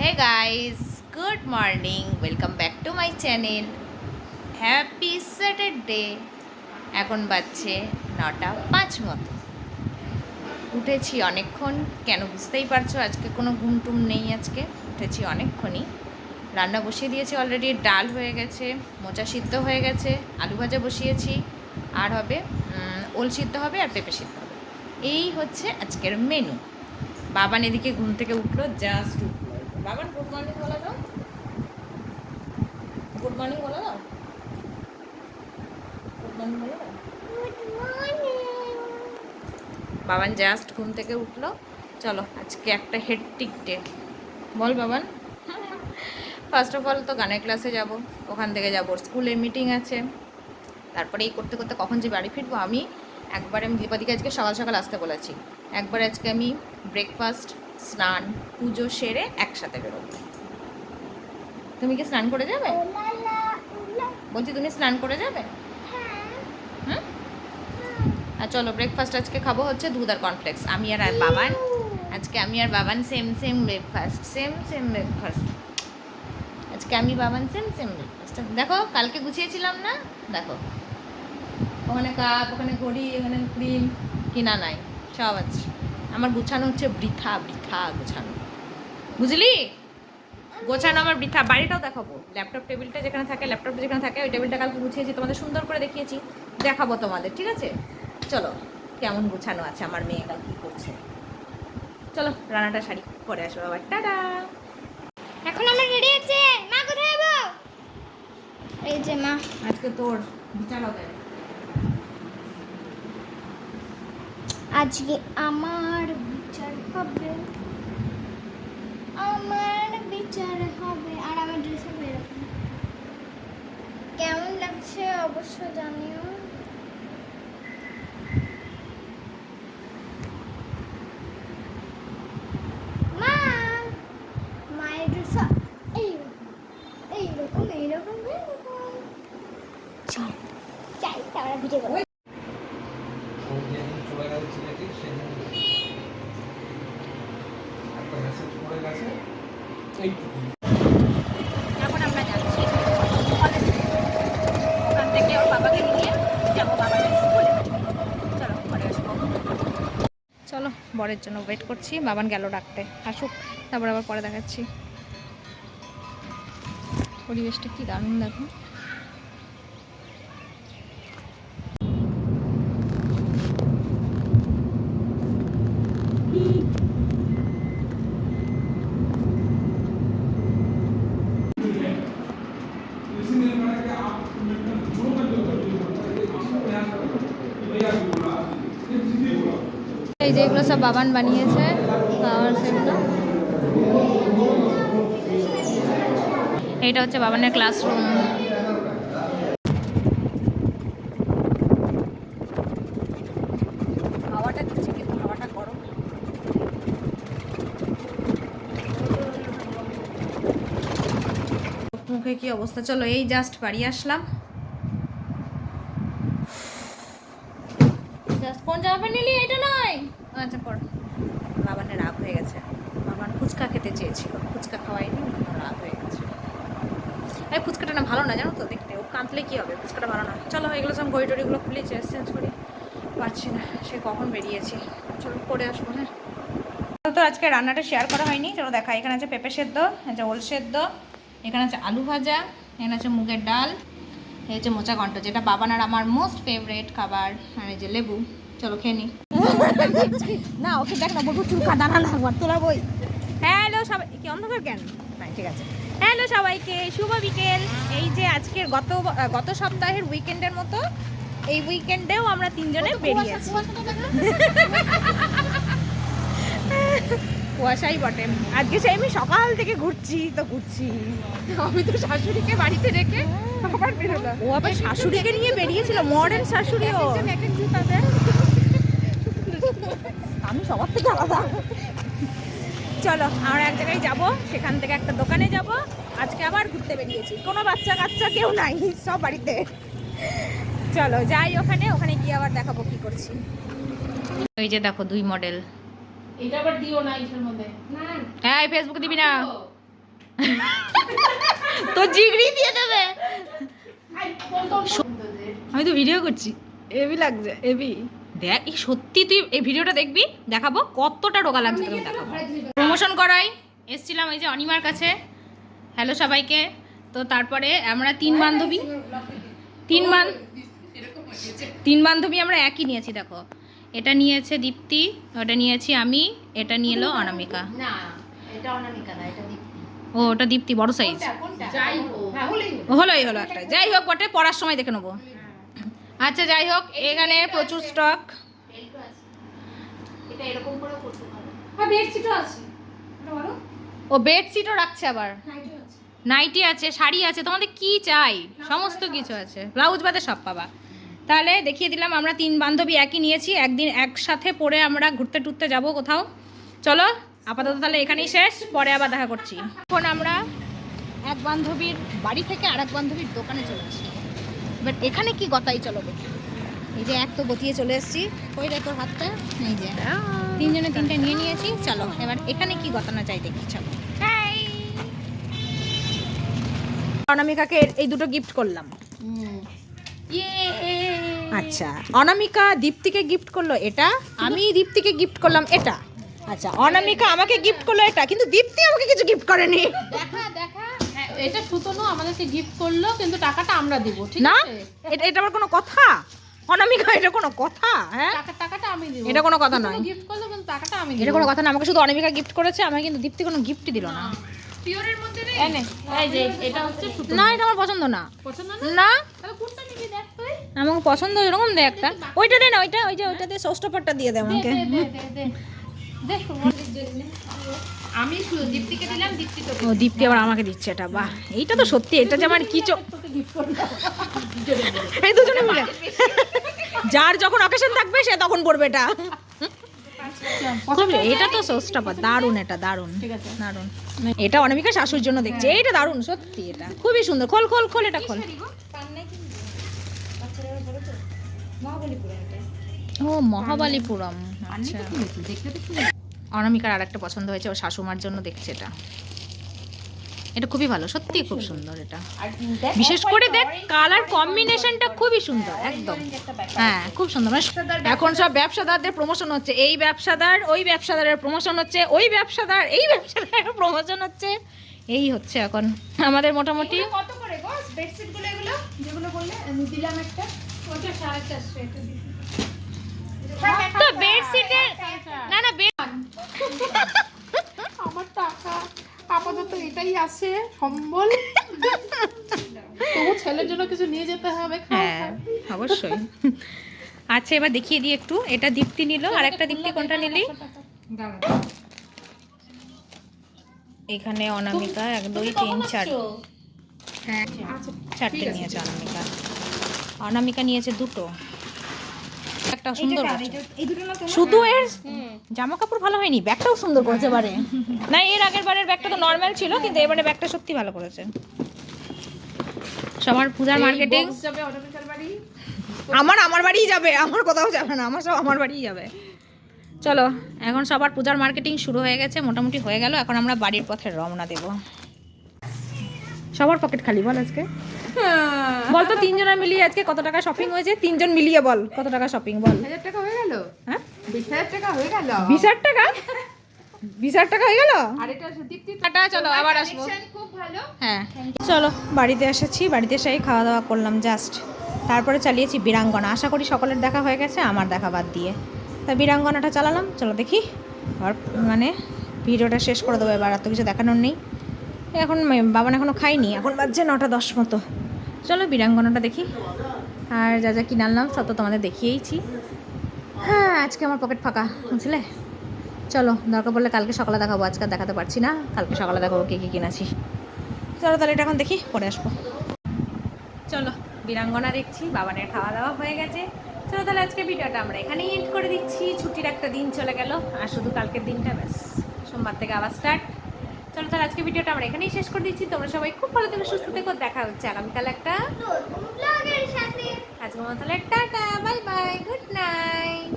Hey guys good morning welcome back to my channel happy Saturday এখন বাজছে নটা পাঁচ মতো। উঠেছি অনেকক্ষণ, কেন বুঝতেই পারছ আজকে কোনো ঘুম টুম নেই আজকে? উঠেছি অনেকক্ষণই। রান্না বসিয়ে দিয়েছি অলরেডি ডাল হয়ে গেছে, মোচা সিদ্ধ হয়ে গেছে, আলু ভাজা বসিয়েছি। আর হবে ওল সিদ্ধ হবে আর পেঁপে সিদ্ধ হবে। এই হচ্ছে আজকের মেনু বাবান এদিকে ঘুম থেকে উঠল জাস্ট বাবান গুড মর্নিং বলে দাও গুড মর্নিং বলে দাও গুড মর্নিং বলে দাও বাবান জাস্ট ঘুম থেকে উঠল। চলো আজকে একটা হেডটিক ডে বল বাবান। ফার্স্ট অফ অল তো গানের ক্লাসে যাব। ওখান থেকে যাব। স্কুলে মিটিং আছে। তারপরে এই করতে করতে কখন যে বাড়ি ফিরবো আমি একবার আমি দীপাদিকে আজকে সকাল সকাল আসতে বলেছি। একবার আজকে আমি ব্রেকফাস্ট স্নান, পুজো সেরে একসাথে বেরোবো। তুমি কি স্নান করে যাবে? বলছি, তুমি স্নান করে যাবে? হুম? আর চলো ব্রেকফাস্ট আজকে খাব হচ্ছে দুধ আর কর্নফ্লেক্স আমি আর বাবান। আজকে আমি আর Baban same same breakfast same same breakfast আজকে আমি, বাবান সেম সেম ব্রেকফাস্ট দেখো, কালকে গুছিয়েছিলাম না? দেখো। ওখানে কাপ ওখানে ঘড়ি, ওখানে ক্রিম কিনা নাই। সব আছে। গুছানো হচ্ছে বৃথা বৃথা গোছানো। বুঝলি? গোছানো আমার বৃথা। বাড়িটাও দেখাবো। ল্যাপটপ টেবিলটা যেখানে থাকে ল্যাপটপ যেখানে থাকে ওই টেবিলটা কালকে গুছিয়েছি তোমাদের সুন্দর করে দেখিয়েছি। দেখাবো তোমাদের ঠিক আছে? চলো কেমন গোছানো আছে আমার মেয়ে কাল কী করছে। চলো রান্নাটা শাড়ি পরে আসব আবার। টাটা! এখন আমরা রেডি আছে মা কোথায় যাব? এই যে মা আজকে তোর বিচার আজকে আমার বিচার হবে। আমার বিচার হবে। আর আমার ড্রেসে এরকম কেমন লাগছে অবশ্য জানিও মা মায়ের ড্রেস এইরকম এইরকম এইরকম এইরকম চল চাই আমরা ভিডিও করব ও যেদিন চলে গেছে ছেলেটি সেদিন একটা মেসেজ করে গেছে এইটুকু এখন আমরা যাচ্ছি কলেজে ওখান থেকে ওর বাবাকে নিয়ে যাব বাবার এইটুকু চলো চলো বরের জন্য ওয়েট করছি। বাবান গেল ডাকতে। আসুক তারপর আবার পরে দেখাচ্ছি। পরিবেশটা কি দারুণ দেখো। যে এগুলো সব বাবান বানিয়েছে খাওয়ার সেগুলো। এইটা হচ্ছে বাবানের ক্লাসরুম। মুখে কি অবস্থা? চলো, এই জাস্ট বাড়ি আসলাম জাস্ট কোন জামা নিলি এটা নয় আচ্ছা পর বাবানে রাগ হয়ে গেছে। বাবান ফুচকা খেতে চেয়েছিল। ফুচকা খাওয়াইনি রাগ হয়ে গেছে। এই ফুচকাটা না ভালো না, জানো তো? দেখতে ও কাঁদলে কি হবে? ফুচকাটা ভালো না। চলো, এগুলো সব ঘড়ি টড়িগুলো খুলে চেঞ্জ করি। পারছি না, সে কখন বেরিয়েছি? চলো করে আসব হ্যাঁ? তো, আজকে রান্নাটা শেয়ার করা হয়নি। চলো, দেখা, এখানে আছে পেঁপে সেদ্ধ আছে ওল সেদ্ধ, এখানে আছে আলু ভাজা, এখানে আছে মুগের ডাল, এই হচ্ছে মোচা ঘন্ট যেটা বাবান আর আমার মোস্ট ফেভারেট খাবার, আর এই যে লেবু। চলো, খেয়ে নি। না ওকে দেখ না বলব চুল কাদানা না একবার তোলা বই হ্যালো সবাই কি অন্ধকার কেন? ঠিক আছে। হ্যালো সবাইকে শুভ বিকেল। এই যে আজকের গত গত সপ্তাহের উইকেন্ডের মতো এই উইকেন্ডেও আমরা তিনজনে বেরিয়েছি। কুয়াশাই বটে। আজকে সেই আমি সকাল থেকে ঘুরছি তো ঘুরছি। আমি তো শাশুড়িকে বাড়িতে রেখে আবার বেরোলাম। ও আবার শাশুড়িকে নিয়ে বেরিয়েছিল মডার্ন শাশুড়ি ও। চলো আমরা এক জায়গায় যাব সেখান থেকে একটা দোকানে যাব। আজকে আবার ঘুরতে বেরিয়েছি। কোনো বাচ্চা কাচ্চা কেউ নাই সব বাড়িতে। চলো যাই ওখানে ওখানে গিয়ে আবার দেখাবো কি করছি। ওই যে দেখো দুই মডেল এটা আবার দিও না ইসের মধ্যে। হ্যাঁ ফেসবুকে দিবি না। তো জিগড়ি দিয়ে দেবে। আমি তো ভিডিও করছি। এবি লাগছে এবি দেখ এই সত্যি তুই এই ভিডিওটা দেখবি দেখাবো কতটা রোগা লাগছে তোকে দেখাবো। প্রমোশন করাই। এসছিলাম ওই যে অনিমার কাছে। হ্যালো সবাইকে। তো তারপরে আমরা তিন বান্ধবী। তিন বান তিন বান্ধবী আমরা একই নিয়েছি দেখো। এটা নিয়েছে দীপ্তি ওটা নিয়েছি আমি এটা নিয়ে এলো অনামিকা। ও ওটা দীপ্তি বড় সাইজ যাই হোক হ্যাঁ হলো। হলোই হলো একটা। যাই হোক বটে পড়ার সময় দেখে নেব। আচ্ছা যাই হোক এখানে প্রচুর স্টক হ্যাঁ ও বেডশিটও রাখছে আবার? নাইটি আছে। শাড়ি আছে তোমাদের কি চাই? সমস্ত কিছু আছে। ব্লাউজ বাদে সব পাবা। তাহলে দেখিয়ে দিলাম আমরা তিন বান্ধবী একই নিয়েছি একদিন একসাথে পরে আমরা ঘুরতে টুরতে যাব কোথাও। চলো আপাতত তাহলে এখানেই শেষ পরে আবার দেখা করছি। এখন আমরা এক বান্ধবীর বাড়ি থেকে আর এক বান্ধবীর দোকানে চলে আসি। বাট এখানে কি গতাই চলো দেখি এই যে এক তো গতিয়ে চলে এসেছি। ওই দেখো হাতটা? এই যে। তিনজনে তিনটে নিয়ে নিয়েছি। চলো এবার এখানে কি গতানো চাই দেখি চলো। অনামিকাকে এই দুটো গিফট করলাম। আচ্ছা অনামিকা দীপ্তিকে গিফট করল এটা। আমি দীপ্তিকে গিফট করলাম এটা। আচ্ছা অনামিকা আমাকে গিফট করল এটা কিন্তু দীপ্তি আমাকে কিছু গিফট করেনি। দেখা দেখা। এটা সুতনু আমাদেরকে গিফট করল কিন্তু টাকাটা আমরা দিব ঠিক না আছে এটা এটা আবার কোনো কথা অনামিকা এটা কোনো কথা হ্যাঁ টাকা টাকাটা আমি দিব এটা কোনো কথা নয়। গিফট করল কিন্তু টাকাটা আমি দিব এটা কোনো কথা না আমাকে শুধু অনামিকা গিফট করেছে আমাকে কিন্তু দীপ্তি কোনো গিফট দিল না পিওরের মধ্যে নেই এনে এই যে এটা হচ্ছে সুতনু না এটা আমার পছন্দ না পছন্দ না না তাহলে কোনটা নিবি দেখ তুই আমাকে পছন্দ এরকম দে একটা ওইটা দে না ওইটা ওই যে ওইটা দিয়ে ষষ্ঠপাটটা দিয়ে দে আমাকে দে দে দে দে দে। আমি দীপ্তিকে দিলাম দীপ্তি ও দীপ্তি আবার আমাকে দিচ্ছে এটা বাহ। এইটা তো সত্যি এটা যে আমার কি এই দুজনে মিলে। যার যখন অকেশন থাকবে সে তখন পড়বে এটা। এটা তো ষষ্ঠপাট দারুণ এটা দারুণ। দারুণ। এটা অনামিকা শাশুর জন্য দেখছে এইটা দারুণ সত্যি এটা। খুবই সুন্দর খোল খোল খোল এটা খোল। ও মহাবালিপুরম আচ্ছা। অনামিকার আর একটা পছন্দ হয়েছে ওর শাশুমার জন্য দেখছে এটা। এটা খুবই ভালো সত্যি খুব সুন্দর এটা। বিশেষ করে দেখ কালার কম্বিনেশনটা খুবই সুন্দর একদম। হ্যাঁ খুব সুন্দর মানে এখন সব ব্যবসাদারদের প্রমোশন হচ্ছে এই ব্যবসাদার ওই ব্যবসাদারের প্রমোশন হচ্ছে ওই ব্যবসাদার এই ব্যবসাদারের প্রমোশন হচ্ছে এই হচ্ছে এখন আমাদের মোটামুটি। কত করে গো? বেডশিটগুলো এগুলো যেগুলো বললে আমি দিলাম একটা। ওটা সাড়ে চারশো এটা দিছি তো বেডশিটের না না আমার টাকা আপাতত এটাই আছে সম্বল। তবু ছেলের জন্য কিছু নিয়ে যেতে হবে হ্যাঁ অবশ্যই। আচ্ছা এবার দেখিয়ে দিই একটু। এটা দীপ্তি নিল আর একটা দীপ্তি কোনটা নিলি? এখানে অনামিকা এক দুই তিন চার। হ্যাঁ চারটে নিয়েছে অনামিকা। অনামিকা নিয়েছে দুটো। একটা সুন্দর শুধু এর? জামা কাপড় ভালো হয়নি ব্যাগটাও সুন্দর করেছে এবারে। না এর আগের বারের ব্যাগটা তো নর্মাল ছিল কিন্তু এবারে ব্যাগটা সত্যি ভালো করেছে। সবার পূজার মার্কেটিং যাবে অটোমেকার বাড়ি? আমার আমার বাড়িই যাবে আমার কোথাও যাবে না আমার সব আমার বাড়িই যাবে। চলো এখন সবার পূজার মার্কেটিং শুরু হয়ে গেছে মোটামুটি হয়ে গেল এখন আমরা বাড়ির পথে রওনা দেব। সবার পকেট খালি বল আজকে। বল তো তিনজনের মিলিয়ে আজকে কত টাকা শপিং হয়েছে? তিনজন মিলিয়ে বল কত টাকা শপিং বল। হাজার টাকা হয়ে গেল? হ্যাঁ? বিশ হাজার টাকা হয়ে গেল? বিশ হাজার টাকা? বিশ হাজার টাকা হয়ে গেল? আর এটা দীপ্তি টাটা চলো আবার আসব। খুব ভালো। হ্যাঁ চলো বাড়িতে এসেছি বাড়িতে এসেই খাওয়া দাওয়া করলাম জাস্ট তারপরে চালিয়েছি বীরাঙ্গনা। আশা করি সকলের দেখা হয়ে গেছে আমার দেখা বাদ দিয়ে। তা বীরাঙ্গনাটা চালালাম চলো দেখি। আর মানে ভিডিওটা শেষ করে দেবো এবার আর তো কিছু দেখানোর নেই। এখন বাবান এখনও খাইনি এখন বাজছে নটা দশ মতো। চলো বীরাঙ্গনাটা দেখি। আর যা যা কিনে আনলাম, সব তো তোমাদের দেখিয়েইছি। হ্যাঁ আজকে আমার পকেট ফাঁকা, বুঝলে? চলো, দরকার পড়লে কালকে সকালে দেখাবো, আজকে দেখাতে পারছি না। কালকে সকালে দেখাবো কী কী কিনেছি। চলো তাহলে এটা এখন দেখি, পরে আসব। চলো, বীরাঙ্গনা দেখছি, বাবানের খাওয়া দাওয়া হয়ে গেছে। চলো তাহলে আজকে ভিডিওটা আমরা এখানেই এন্ড করে দিচ্ছি। ছুটির একটা দিন চলে গেল, আর শুধু কালকের দিনটা, ব্যাস। সোমবার থেকে আবার স্টার্ট চলো তাহলে আজকে ভিডিওটা আমরা এখানেই শেষ করে দিচ্ছি। তোমরা সবাই খুব ভালো থেকে সুস্থ থেকো। দেখা হচ্ছে আগামীকাল একটা আজকে মতো তাহলে tata bye bye good night.